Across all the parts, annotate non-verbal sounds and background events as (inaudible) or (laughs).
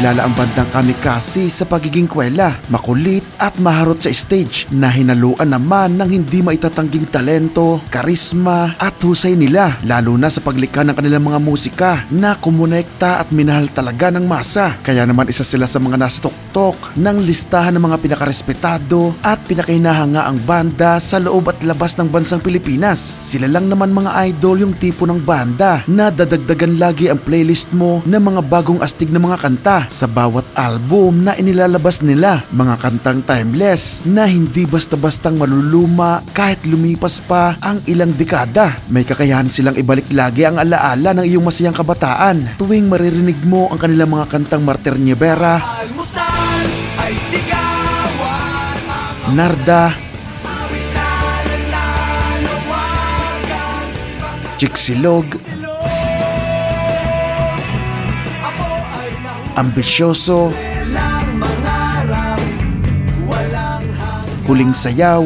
kilala ang bandang Kamikasi sa pagiging kwela, makulit at maharot sa stage na hinaluan naman ng hindi maitatangging talento, karisma at husay nila lalo na sa paglikha ng kanilang mga musika na kumonekta at minahal talaga ng masa. Kaya naman isa sila sa mga nasa tuktok ng listahan ng mga pinakarespetado at pinakahinahanga ang banda sa loob at labas ng bansang Pilipinas. Sila lang naman mga idol yung tipo ng banda na dadagdagan lagi ang playlist mo ng mga bagong astig na mga kanta sa bawat album na inilalabas nila. Mga kantang timeless na hindi basta-bastang maluluma kahit lumipas pa ang ilang dekada. May kakayahan silang ibalik lagi ang alaala ng iyong masayang kabataan tuwing maririnig mo ang kanilang mga kantang Martir Nievera, Almusal ay sigawan Narda, Chiksilog, Ambisyoso, Huling Sayaw,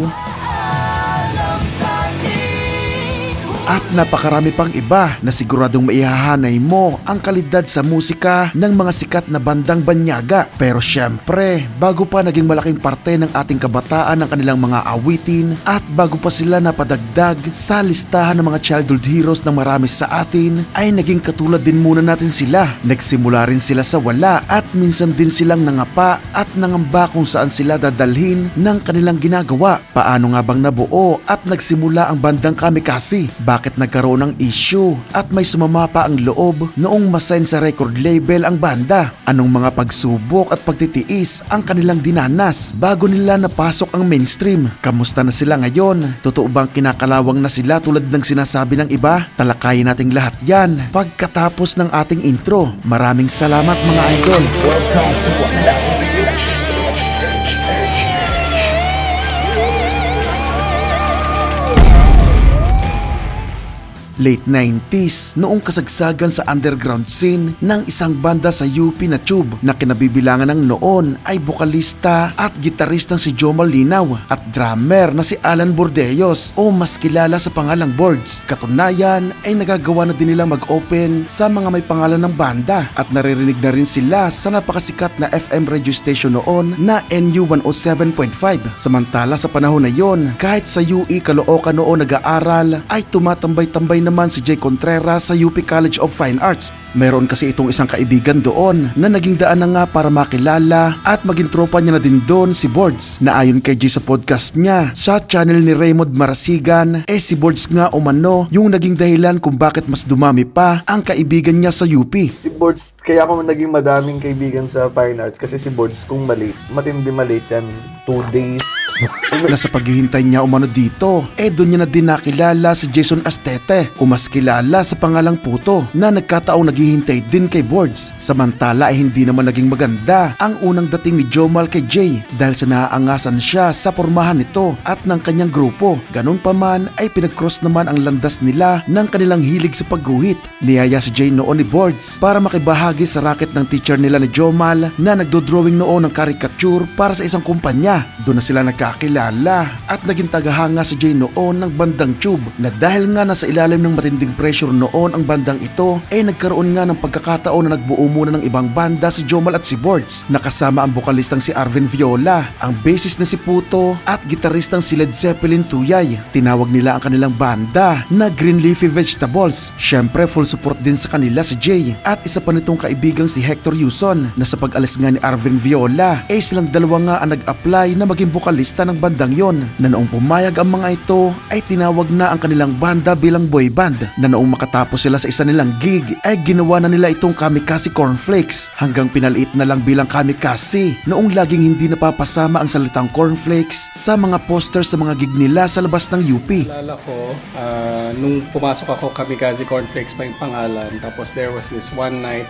at napakarami pang iba na siguradong maihahanay mo ang kalidad sa musika ng mga sikat na bandang banyaga. Pero syempre, bago pa naging malaking parte ng ating kabataan ang kanilang mga awitin at bago pa sila napadagdag sa listahan ng mga childhood heroes ng marami sa atin, ay naging katulad din muna natin sila. Nagsimula rin sila sa wala at minsan din silang nangapa at nangamba kung saan sila dadalhin ng kanilang ginagawa. Paano nga bang nabuo at nagsimula ang bandang Kamikasi? Bakit nagkaroon ng issue at may sumama pa ang loob noong masign sa record label ang banda? Anong mga pagsubok at pagtitiis ang kanilang dinanas bago nila napasok ang mainstream? Kamusta na sila ngayon? Totoo bang kinakalawang na sila tulad ng sinasabi ng iba? Talakayin nating lahat yan pagkatapos ng ating intro. Maraming salamat mga idol! Welcome to another Late 90s, noong kasagsagan sa underground scene ng isang banda sa UP na Tube na kinabibilangan ng noon ay bokalista at gitaristang si Joe Malinaw at drummer na si Alan Bordeos o mas kilala sa pangalang Boards. Katunayan ay nagagawa na din nilang mag-open sa mga may pangalan ng banda at naririnig na rin sila sa napakasikat na FM radio station noon na NU 107.5. Samantala sa panahon na yon, kahit sa UE Caloocan noon nag-aaral ay tumatambay-tambay naman si Jay Contreras sa UP College of Fine Arts. Meron kasi itong isang kaibigan doon na naging daan na nga para makilala at maging tropa niya na din doon si Boards na ayon kay Jay sa podcast niya sa channel ni Raymond Marasigan eh si Boards nga umano yung naging dahilan kung bakit mas dumami pa ang kaibigan niya sa UP. Si Boards, kaya ako naging madaming kaibigan sa Fine Arts kasi si Boards kung malate, matindi malate yan, two days. (laughs) na sa paghihintay niya umano dito, eh doon niya na din nakilala si Jason Astete o mas kilala sa pangalang Puto na nagkataong naghihintay din kay Boards. Samantala ay hindi naman naging maganda ang unang dating ni Jomal kay Jay dahil sa naaangasan siya sa pormahan nito at ng kanyang grupo. Ganun pa man ay pinag-cross naman ang landas nila ng kanilang hilig sa pagguhit. Niyaya si Jay noon ni Boards para makibahagi sa racket ng teacher nila ni Jomal na nagdo-drawing noon ng caricature para sa isang kumpanya. Doon na sila nagkakilala at naging tagahanga si Jay noon ng bandang Tube na dahil nga nasa ilalim ng matinding pressure noon ang bandang ito ay nagkaroon nga ng pagkakataon na nagbuo muna ng ibang banda si Jomal at si Boards nakasama ang bokalistang si Arvin Viola, ang bassist na si Puto at gitaristang si Led Zeppelin Tuyay. Tinawag nila ang kanilang banda na Green Leafy Vegetables. Syempre full support din sa kanila si Jay at isa pa nitong kaibigang si Hector Yuson na sa pag-alis nga ni Arvin Viola ay silang dalawa nga ang nag-apply na maging bokalista ng bandang yon na noong pumayag ang mga ito ay tinawag na ang kanilang banda bilang boy band na noong makatapos sila sa isa nilang gig ay ginawa na nila itong Kamikaze Cornflakes hanggang pinaliit na lang bilang Kamikaze noong laging hindi napapasama ang salitang cornflakes sa mga posters sa mga gig nila sa labas ng UP. Alala ko, ah, nung pumasok ako, Kamikaze Cornflakes pa yung pangalan. Tapos there was this one night,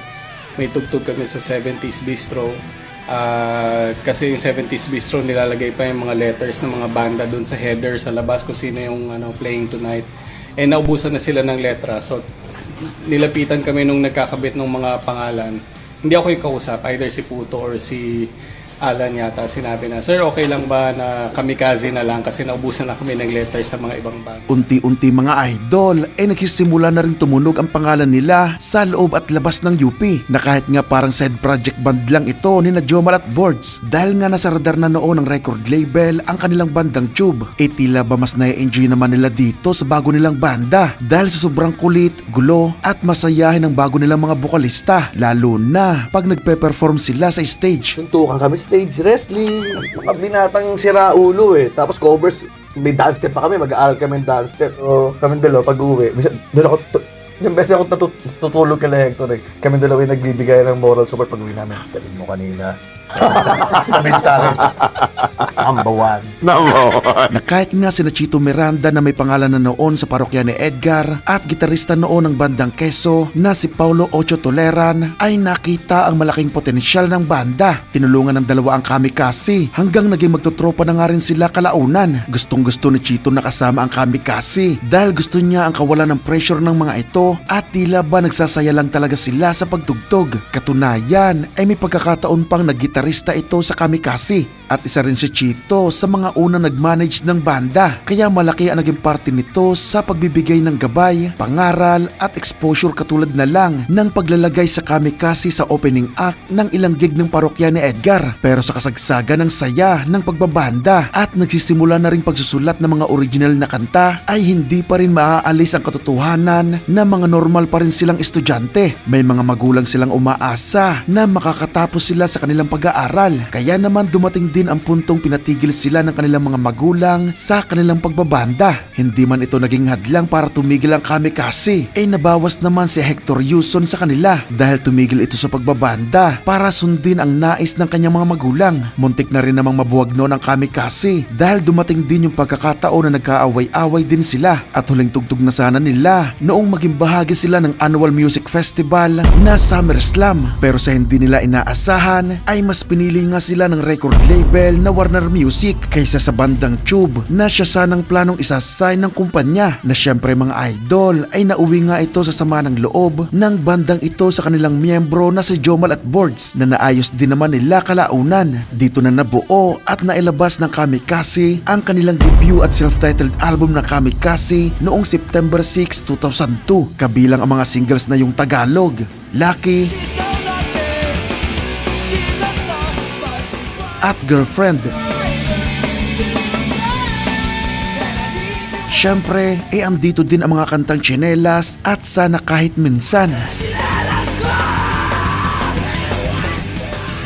may tugtog kami sa 70s Bistro. Ah, kasi yung 70s Bistro, nilalagay pa yung mga letters ng mga banda dun sa header sa labas kung sino yung ano, playing tonight. Eh, naubusan na sila ng letra. So, nilapitan kami nung nagkakabit ng mga pangalan. Hindi ako yung kausap, either si Puto or si Alan yata sinabi na, Sir, okay lang ba na kamikaze na lang kasi naubusan na kami ng letters sa mga ibang band. Unti-unti mga idol ay nagsisimula na rin tumunog ang pangalan nila sa loob at labas ng UP na kahit nga parang side project band lang ito ni na Jomal at Boards dahil nga nasa radar na noon ng record label ang kanilang bandang Tube e tila ba mas na-enjoy naman nila dito sa bago nilang banda dahil sa sobrang kulit, gulo at masayahin ng bago nilang mga bokalista lalo na pag nagpe-perform sila sa stage. Tuntukan kami stage wrestling, mga binatang siraulo eh. Tapos covers, may dance step pa kami, mag-aaral kami ng dance step. So, kami dalawa pag uwi, doon ako, yung best na ako natut- tutulog kay Hector eh. Kami dalawa yung nagbibigay ng moral support pag uwi namin. Galing mo kanina. Sabi niya sa akin, number one. na kahit nga si Chito Miranda na may pangalan na noon sa parokya ni Edgar at gitarista noon ng bandang Keso na si Paulo Ocho Toleran ay nakita ang malaking potensyal ng banda. Tinulungan ng dalawa ang Kamikasi hanggang naging magtotropa na nga rin sila kalaunan. Gustong gusto ni Chito na kasama ang Kamikasi dahil gusto niya ang kawalan ng pressure ng mga ito at tila ba nagsasaya lang talaga sila sa pagtugtog. Katunayan ay may pagkakataon pang naggitarista ito sa Kamikasi at isa rin si Chito sa mga unang nag-manage ng banda kaya malaki ang naging parte nito sa pagbibigay ng gabay, pangaral at exposure katulad na lang ng paglalagay sa kamikasi sa opening act ng ilang gig ng parokya ni Edgar pero sa kasagsagan ng saya ng pagbabanda at nagsisimula na rin pagsusulat ng mga original na kanta ay hindi pa rin maaalis ang katotohanan na mga normal pa rin silang estudyante. May mga magulang silang umaasa na makakatapos sila sa kanilang pag-aaral kaya naman dumating din ang puntong pinatigil sila ng kanilang mga magulang sa kanilang pagbabanda. Hindi man ito naging hadlang para tumigil ang kamikasi, ay nabawas naman si Hector Yuson sa kanila dahil tumigil ito sa pagbabanda para sundin ang nais ng kanyang mga magulang. Muntik na rin namang mabuwag noon ang kamikasi dahil dumating din yung pagkakataon na nagkaaway-away din sila at huling tugtog na sana nila noong maging bahagi sila ng annual music festival na Summer Slam pero sa hindi nila inaasahan ay mas pinili nga sila ng record label na Warner Music kaysa sa bandang Tube na siya sanang planong isasign ng kumpanya na syempre mga idol ay nauwi nga ito sa sama ng loob ng bandang ito sa kanilang miyembro na si Jomal at Boards na naayos din naman nila kalaunan. Dito na nabuo at nailabas ng Kamikasi ang kanilang debut at self-titled album na Kamikasi noong September 6, 2002 kabilang ang mga singles na yung Tagalog, Lucky She's at Girlfriend. Siyempre, eh andito din ang mga kantang tsinelas at sana kahit minsan.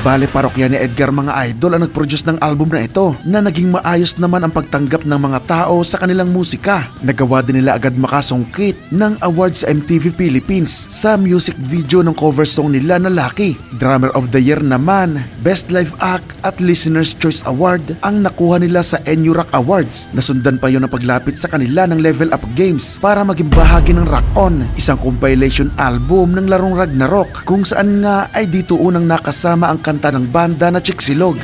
Bale parokya ni Edgar mga idol ang nag-produce ng album na ito na naging maayos naman ang pagtanggap ng mga tao sa kanilang musika. Nagawa din nila agad makasungkit ng award sa MTV Philippines sa music video ng cover song nila na Lucky. Drummer of the Year naman, Best Live Act at Listener's Choice Award ang nakuha nila sa NU Rock Awards. Nasundan pa yun ang paglapit sa kanila ng Level Up Games para maging bahagi ng Rock On, isang compilation album ng larong Ragnarok kung saan nga ay dito unang nakasama ang kanta ng banda na Chicxilog.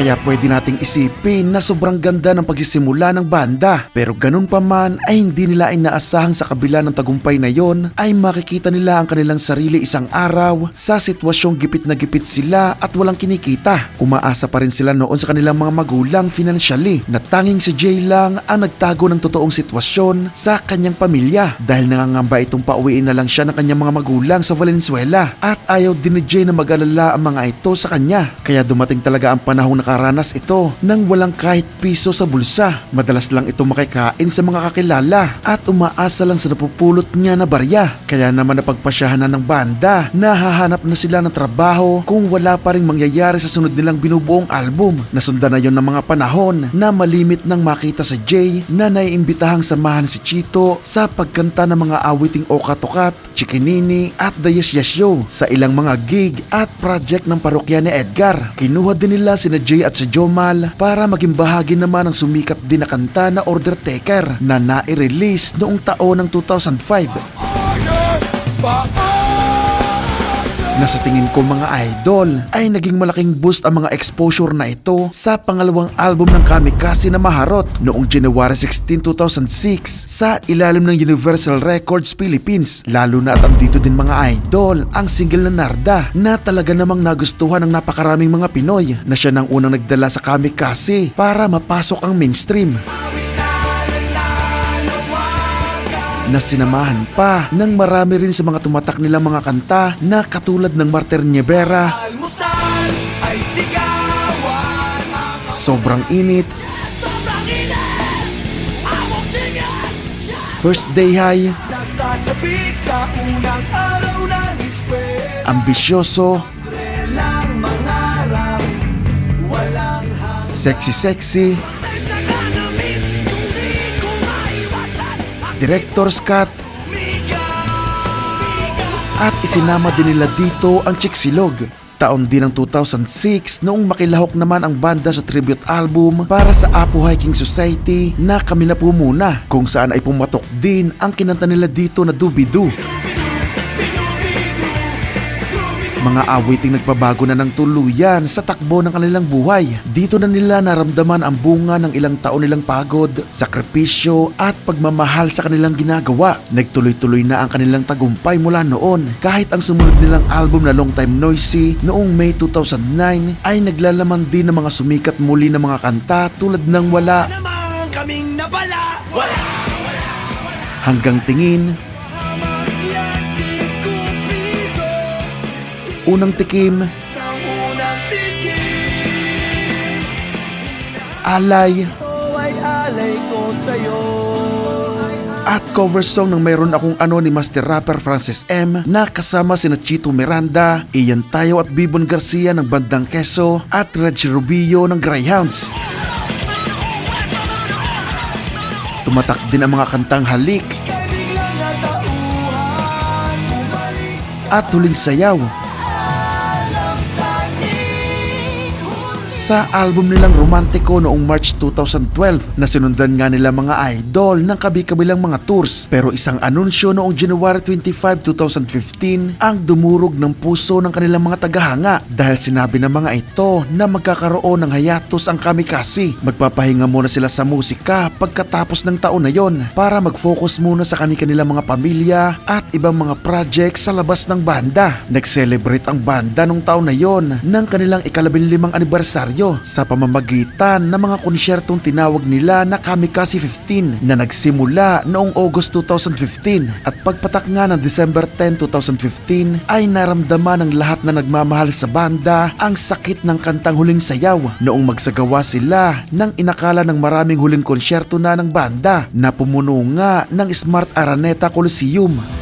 Kaya pwede nating isipin na sobrang ganda ng pagsisimula ng banda. Pero ganun pa man ay hindi nila inaasahang sa kabila ng tagumpay na yon ay makikita nila ang kanilang sarili isang araw sa sitwasyong gipit na gipit sila at walang kinikita. Umaasa pa rin sila noon sa kanilang mga magulang financially na tanging si Jay lang ang nagtago ng totoong sitwasyon sa kanyang pamilya dahil nangangamba itong pauwiin na lang siya ng kanyang mga magulang sa Valenzuela at ayaw din ni Jay na mag-alala ang mga ito sa kanya. Kaya dumating talaga ang panahong nakaranas ito nang walang kahit piso sa bulsa. Madalas lang ito makikain sa mga kakilala at umaasa lang sa napupulot niya na barya. Kaya naman napagpasyahan na ng banda na hahanap na sila ng trabaho kung wala pa rin mangyayari sa sunod nilang binubuong album. Nasundan na yon ng mga panahon na malimit nang makita sa Jay na naiimbitahang samahan si Chito sa pagkanta ng mga awiting Okatokat, Chikinini at The Yes Yes Yo sa ilang mga gig at project ng parokya ni Edgar. Kinuha din nila si Jay at si Jomal para maging bahagi naman ng sumikat din na kanta na Order Taker na nai-release noong taon ng 2005. Na sa tingin ko mga idol ay naging malaking boost ang mga exposure na ito sa pangalawang album ng Kamikaze na Maharot noong January 16, 2006 sa ilalim ng Universal Records Philippines. Lalo na at andito din mga idol ang single na Narda na talaga namang nagustuhan ng napakaraming mga Pinoy na siya nang unang nagdala sa Kamikaze para mapasok ang mainstream. Na sinamahan pa ng marami rin sa mga tumatak nilang mga kanta na katulad ng sigawan ang Sobrang Init, First Day High, Nasasabik sa unang Ambisyoso, Sexy Sexy, Director's Cut, at isinama din nila dito ang Chicxilog. Taon din ng 2006 noong makilahok naman ang banda sa tribute album para sa Apo Hiking Society na kami na po muna kung saan ay pumatok din ang kinanta nila dito na Doobie-Doo. Mga awiting nagpabago na ng tuluyan sa takbo ng kanilang buhay. Dito na nila naramdaman ang bunga ng ilang taon nilang pagod, sakripisyo at pagmamahal sa kanilang ginagawa. Nagtuloy-tuloy na ang kanilang tagumpay mula noon kahit ang sumunod nilang album na Long Time Noisy noong May 2009 ay naglalaman din ng mga sumikat muli na mga kanta tulad ng Wala Naman kaming nabala Wala hanggang tingin, unang tikim, alay, at cover song ng mayroon akong ano ni Master Rapper Francis M. Na kasama sina Chito Miranda, Ian Tayo at Bibon Garcia ng Bandang Keso at Reg Rubio ng Greyhounds. Tumatak din ang mga kantang Halik. At Huling Sayaw sa album nilang Romantiko noong March 2012 na sinundan nga nila mga idol ng kabi-kabilang mga tours. Pero isang anunsyo noong January 25, 2015 ang dumurog ng puso ng kanilang mga tagahanga dahil sinabi ng mga ito na magkakaroon ng hiatus ang kamikasi. Magpapahinga muna sila sa musika pagkatapos ng taon na yon para mag-focus muna sa kanilang mga pamilya at ibang mga project sa labas ng banda. Nag-celebrate ang banda nung taon na yon ng kanilang ikalabinlimang anibersaryo sa pamamagitan ng mga konsyertong tinawag nila na Kamikaze 15 na nagsimula noong August 2015 at pagpatak nga ng December 10, 2015 ay naramdaman ng lahat na nagmamahal sa banda ang sakit ng kantang Huling Sayaw noong magsagawa sila ng inakala ng maraming huling konsyerto na ng banda na pumuno nga ng Smart Araneta Coliseum.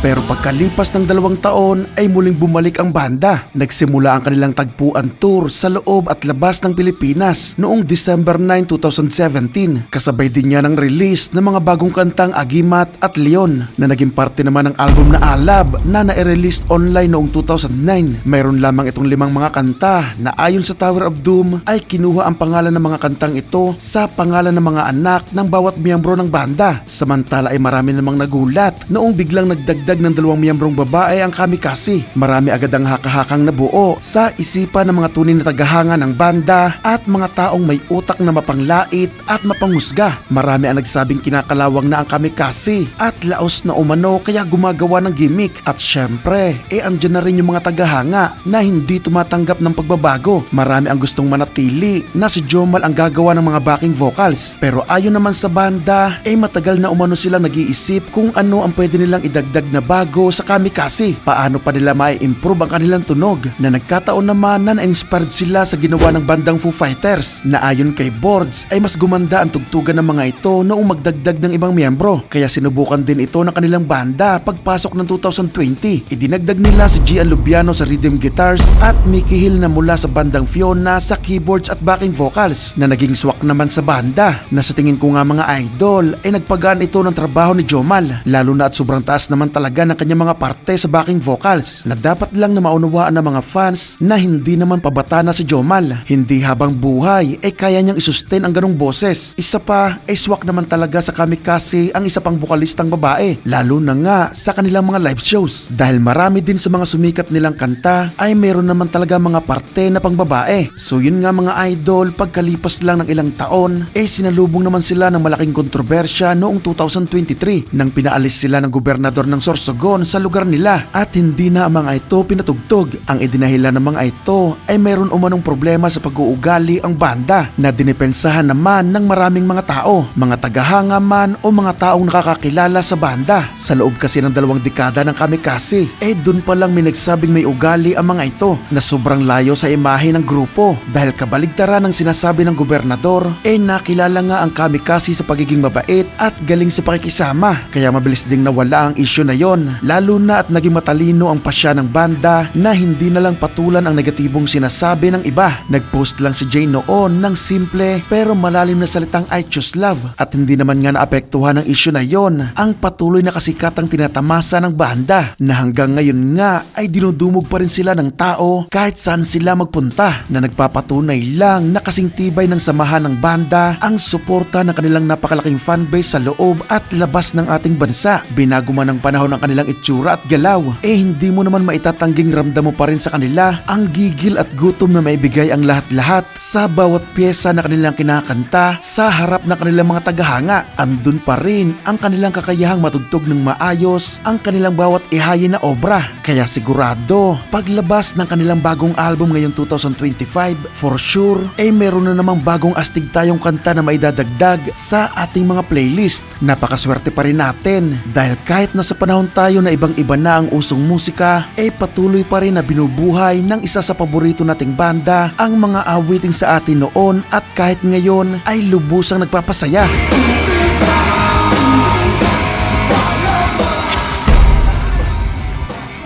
Pero pagkalipas ng dalawang taon ay muling bumalik ang banda. Nagsimula ang kanilang tagpuan tour sa loob at labas ng Pilipinas noong December 9, 2017. Kasabay din niya ng release ng mga bagong kantang Agimat at Leon na naging parte naman ng album na Alab na na-release online noong 2009. Mayroon lamang itong limang mga kanta na ayon sa Tower of Doom ay kinuha ang pangalan ng mga kantang ito sa pangalan ng mga anak ng bawat miyembro ng banda. Samantala ay marami namang nagulat noong biglang nagdagdag ng dalawang miyembrong babae ang kamikasi. Marami agad ang hakahakang nabuo sa isipan ng mga tunay na tagahanga ng banda at mga taong may utak na mapanglait at mapanghusga. Marami ang nagsabing kinakalawang na ang kamikasi at laos na umano kaya gumagawa ng gimmick. At syempre, eh andyan na rin yung mga tagahanga na hindi tumatanggap ng pagbabago. Marami ang gustong manatili na si Jomal ang gagawa ng mga backing vocals. Pero ayon naman sa banda, eh matagal na umano silang nag-iisip kung ano ang pwede nilang idagdag na bago sa kamikasi. Paano pa nila mai-improve ang kanilang tunog na nagkataon naman na na-inspired sila sa ginawa ng bandang Foo Fighters na ayon kay Boards ay mas gumanda ang tugtugan ng mga ito noong magdagdag ng ibang miyembro. Kaya sinubukan din ito ng kanilang banda pagpasok ng 2020. Idinagdag nila si Gian Lubiano sa rhythm guitars at Mickey Hill na mula sa bandang Fiona sa keyboards at backing vocals na naging swak naman sa banda na sa tingin ko nga mga idol ay nagpagaan ito ng trabaho ni Jomal lalo na at sobrang taas naman talaga talaga ng kanyang mga parte sa backing vocals na dapat lang na maunawaan ng mga fans na hindi naman pabata na si Jomal. Hindi habang buhay ay kaya niyang isustain ang ganong boses. Isa pa ay swak naman talaga sa kamikasi ang isa pang bukalistang babae lalo na nga sa kanilang mga live shows. Dahil marami din sa mga sumikat nilang kanta ay meron naman talaga mga parte na pang babae. So yun nga mga idol, pagkalipas lang ng ilang taon, eh sinalubong naman sila ng malaking kontrobersya noong 2023 nang pinaalis sila ng gobernador ng Sorsogon sa lugar nila at hindi na ang mga ito pinatugtog. Ang idinahilan ng mga ito ay meron umanong problema sa pag-uugali ang banda na dinipensahan naman ng maraming mga tao, mga tagahanga man o mga taong nakakakilala sa banda. Sa loob kasi ng dalawang dekada ng kamikasi, eh dun pa lang may nagsabing may ugali ang mga ito na sobrang layo sa imahe ng grupo dahil kabaligtaran ng sinasabi ng gobernador, eh nakilala nga ang kamikasi sa pagiging mabait at galing sa pakikisama. Kaya mabilis ding nawala ang isyu na yon, lalo na at naging matalino ang pasya ng banda na hindi na lang patulan ang negatibong sinasabi ng iba. Nagpost lang si Jay noon ng simple pero malalim na salitang I choose love at hindi naman nga naapektuhan ng isyu na yon ang patuloy na kasikatang tinatamasa ng banda na hanggang ngayon nga ay dinudumog pa rin sila ng tao kahit saan sila magpunta na nagpapatunay lang na kasing tibay ng samahan ng banda ang suporta ng kanilang napakalaking fanbase sa loob at labas ng ating bansa. Binago man ng panahon ang kanilang itsura at galaw, eh hindi mo naman maitatangging ramdam mo pa rin sa kanila ang gigil at gutom na maibigay ang lahat-lahat sa bawat pyesa na kanilang kinakanta sa harap ng kanilang mga tagahanga. Andun pa rin ang kanilang kakayahang matugtog ng maayos ang kanilang bawat ihayin na obra. Kaya sigurado, paglabas ng kanilang bagong album ngayong 2025, for sure, eh meron na namang bagong astig tayong kanta na maidadagdag sa ating mga playlist. Napakaswerte pa rin natin dahil kahit nasa panahon tayo na ibang iba na ang usong musika, eh patuloy pa rin na binubuhay ng isa sa paborito nating banda ang mga awiting sa atin noon at kahit ngayon ay lubusang nagpapasaya.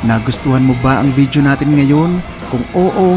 Nagustuhan mo ba ang video natin ngayon? Kung oo,